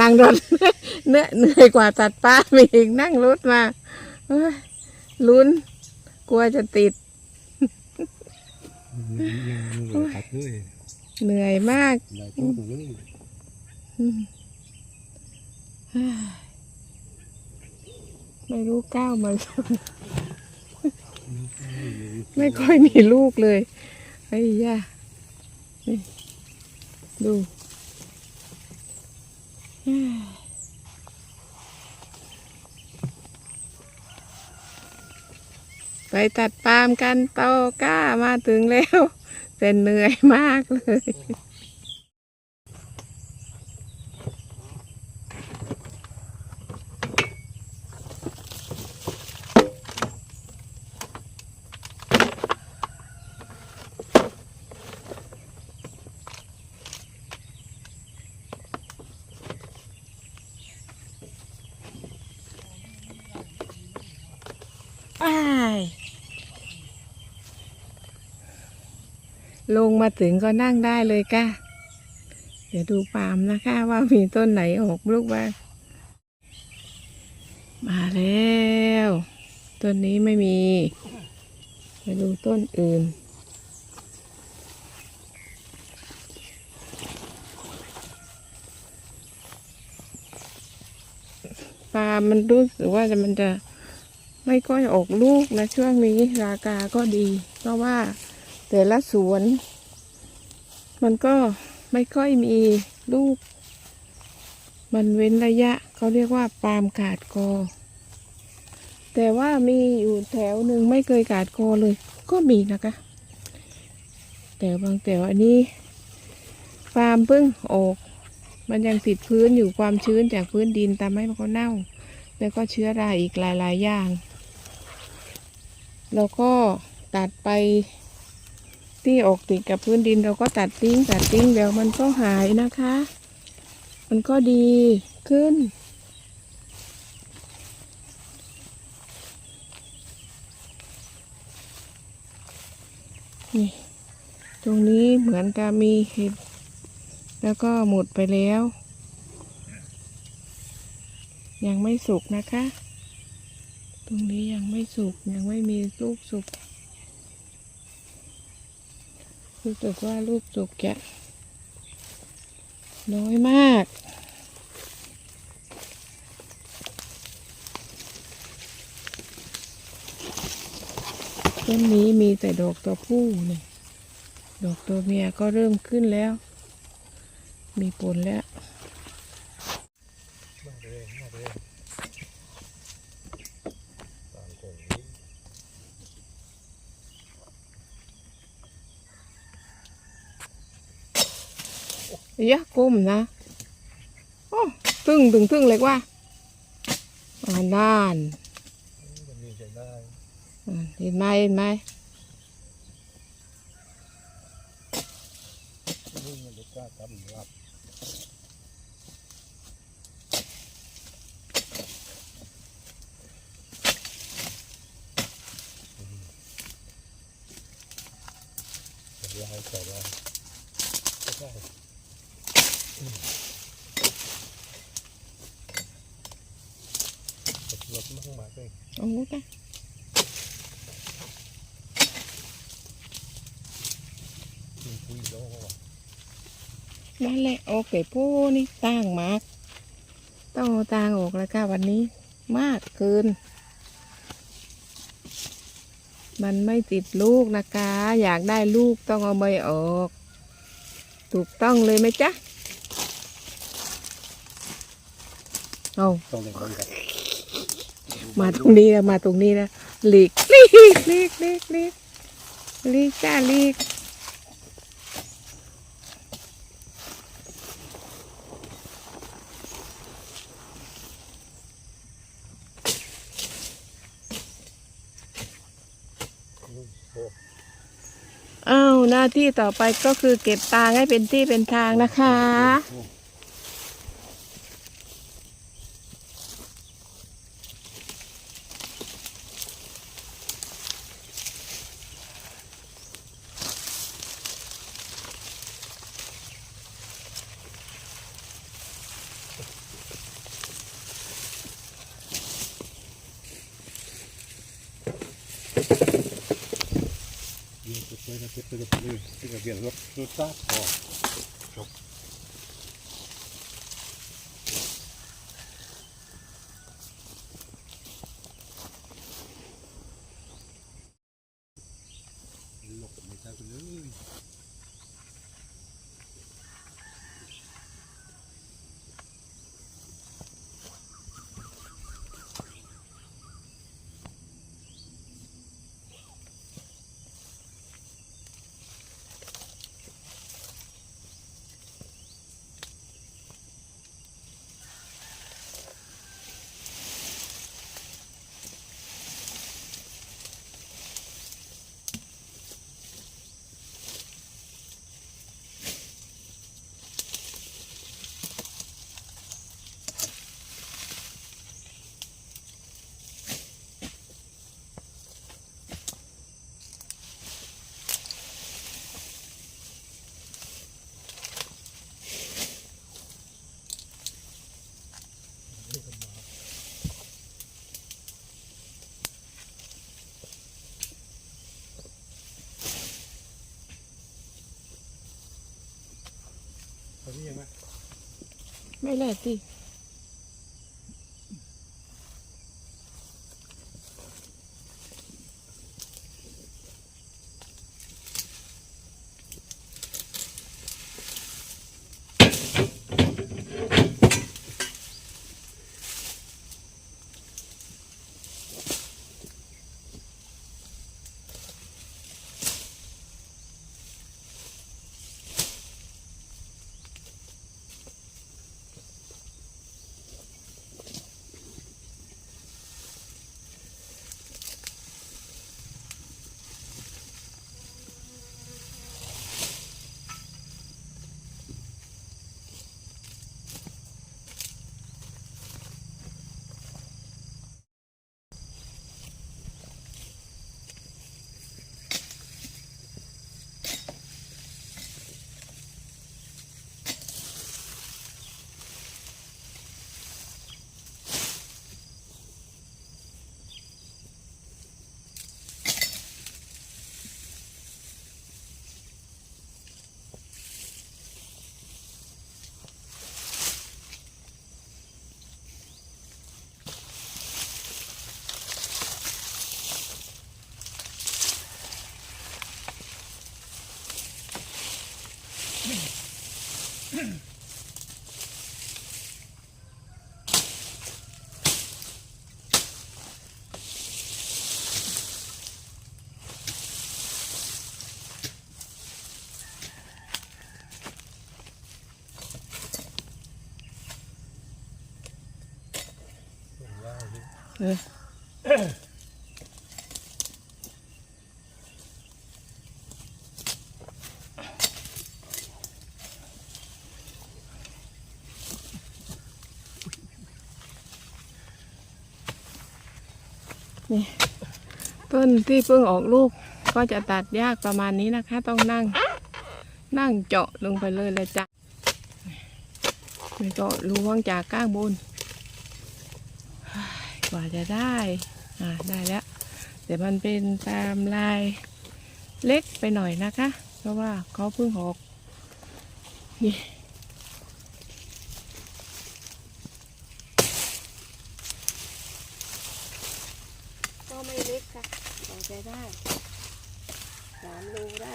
นั่งนั่งรถเหนื่อยเหนื่อยกว่าตัดป้าล์มอีกนั่งรถมาเอ้ยลุ้น กลัวจะติดตัดด้วยเหนื่อยมากได้ทุกตรงนี้อืมเฮ้ยไม่รู้ก้าวมาไม่ค่อยมีลูกเลยไอ้ย่านี่ดูเฮ้ย ไปตัดปาล์มกันโตก้ามาถึงแล้ว เป็นเหนื่อยมากเลย อ้าย ลงมาถึงก็นั่งได้เลยก้าเดี๋ยวดูปาล์มนะคะ ว่ามีต้นไหนออกลูกบ้างมาแล้วต้นนี้ไม่มีไปดูต้นอื่นปาล์มมันรู้สึกว่ามันจะไม่ค่อยออกลูกนะช่วงนี้ราคาก็ดี เพราะว่า แต่ละสวน มันก็ไม่ค่อยมีลูก มันเว้นระยะเขาเรียกว่าปาล์มขาดกอ แต่ว่ามีอยู่แถวหนึ่งไม่เคยขาดกอเลย ก็มีนะคะ แต่บางแถวอันนี้ฟาร์มเพิ่งออก มันยังติดพื้นอยู่ความชื้นจากพื้นดินทำให้มันเขาเน่า แล้วก็เชื้อราอีกหลายๆอย่างเราก็ตัดไป ที่ออกติดกับพื้นดินเราก็ตัดทิ้งตัดทิ้งเดี๋ยวมันก็หายนะคะ มันก็ดีขึ้น นี่ ตรงนี้เหมือนกับมีเห็ดแล้วก็หมดไปแล้ว ยังไม่สุกนะคะ ตรงนี้ยังไม่สุกยังไม่มีลูกสุก รู้สึกว่าลูกสุกจะน้อยมาก ต้นนี้มีแต่ดอกตัวผู้นี่ดอกตัวเมียก็เริ่มขึ้นแล้ว มีผลแล้ว มาเลยมาเลยตามตรงนี้ ยะก้มนะโอ้ตึงตึงตึงเลยว่าอ่าน่านมันมีจะได้อ่าเห็นไหมเห็นไหมใส่ ยใช่รถมั่งมาเลยเอางูจ้ะคุยคุยแล้วก็ว่านั่นแหละโอเคปูนี่ตั้งมากต้องเอาตางออกแล้วค่ะวันนี้มากเกินมันไม่ติดลูกนะคะ อยากได้ลูกต้องเอาใบออก ถูกต้องเลยไหมจ๊ะ เอาต้องเล่นกันมาตรงนี้นะมาตรงนี้นะหลีกหลีกหลีกหลีกหลีกหลีกจ้าหลีกโอ้อ้าวหน้าที่ต่อไปก็คือเก็บตางให้เป็นที่เป็นทางนะคะ ม เลยนะเก็บไปเลยเลยที่กระเบียนรถรถซากพอจบหลบไม่ได้ไปเลย เอาที่ยังไง ไม่แหละสิ นี่ต้นที่เพิ่งออกลูกก็จะตัดยากประมาณนี้นะคะ ต้องนั่ง นั่งเจาะลงไปเลยเลยจ้ะไม่ก็ล้วงจากก้างบน กว่าจะได้ อ่าได้แล้ว เดี๋ยวมันเป็นตามลายเล็กไปหน่อยนะคะ เพราะว่าเขาเพิ่งออกนี่ ก็ไม่เล็กค่ะกว่าจะได้ สามโลได้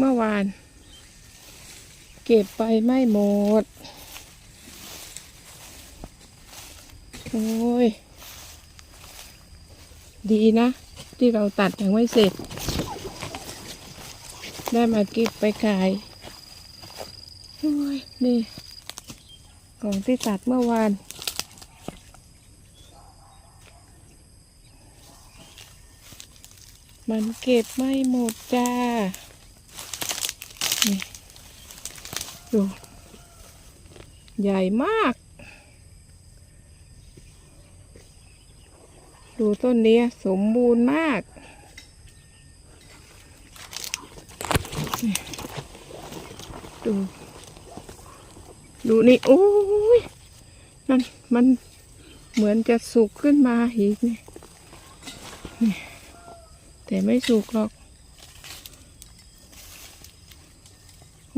เมื่อวาน เก็บไปไม่หมด โอ้ย ดีนะ ที่เราตัดยังไม่เสร็จ ได้มาเก็บไปขาย โอ้ย นี่ ของที่ตัดเมื่อวานมันเก็บไม่หมดจ้า นี่ดูใหญ่มาก ดูต้นนี้สมบูรณ์มาก ดู ดูนี่โอ้ยนั่นมันเหมือนจะสุกขึ้นมาอีกนี่ แต่ไม่สุกหรอก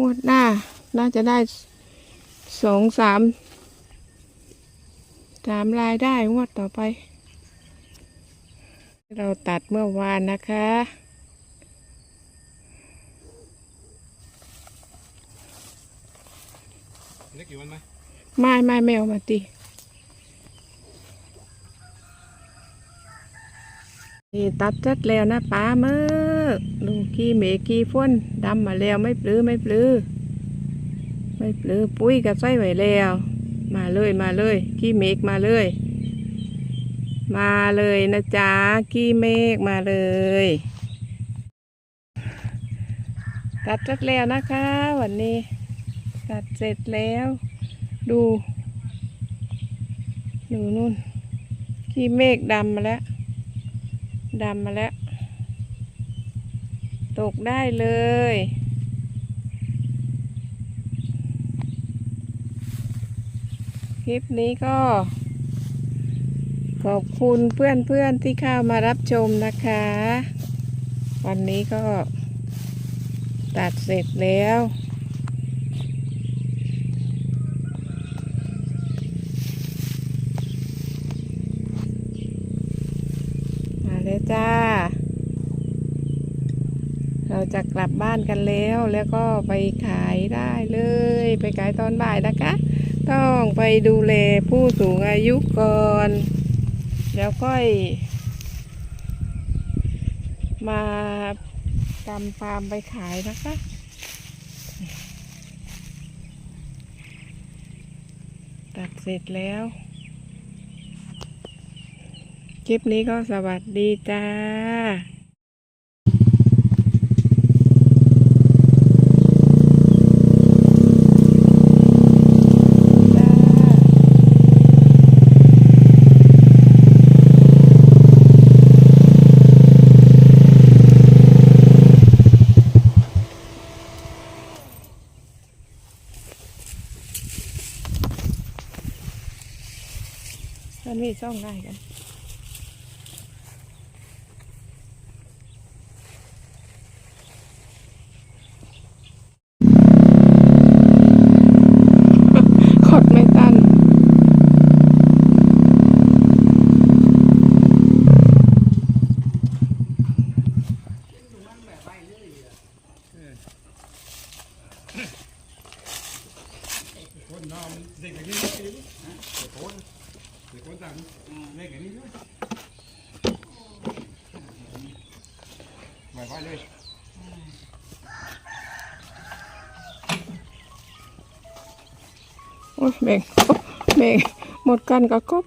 งวดหน้า น่าจะได้สองสามสามรายได้งวดต่อไป เราตัดเมื่อวานนะคะเล็กอยู่มันไหมไม่ไม่ไม่เอามาตีนี่ตัดจัดแล้วนะป้าเมื่อ ดูกี่เมกี่ฝนดำมาแล้วไม่ปลือไม่ปลือไม่ปลือปุ้ยกับไส้ไว้แล้ว มาเลยมาเลยกี่เมกมาเลย มาเลยนะจ๊ะกี่เมฆมาเลยตัดจัดแล้วนะคะ วันนี้ ตัดเสร็จแล้ว ดูดูนู่นขี้เมฆดำมาแล้วดำมาแล้ว ตกได้เลย คลิปนี้ก็ ขอบคุณเพื่อนๆที่เข้ามารับชมนะคะ วันนี้ก็ตัดเสร็จแล้ว มาเลยจ้า เรา จะกลับบ้านกันแล้ว แล้วก็ไปขายได้เลย ไปขายตอนบ่ายนะคะ ต้องไปดูแลผู้สูงอายุก่อน แล้วค่อย มาตำฟาร์มไปขายนะคะตัดเสร็จแล้ว คลิปนี้ก็สวัสดีจ้าจ้า มีช่องได้กัน ขดไม่ตัน คนนอนเด็กอย่างนี้เลยเด็กคนเด็กคนต่างเล็กอย่างนี้ด้วยไปไปเลย โอ้ย แบ่งแบ่งหมดกันกับกบ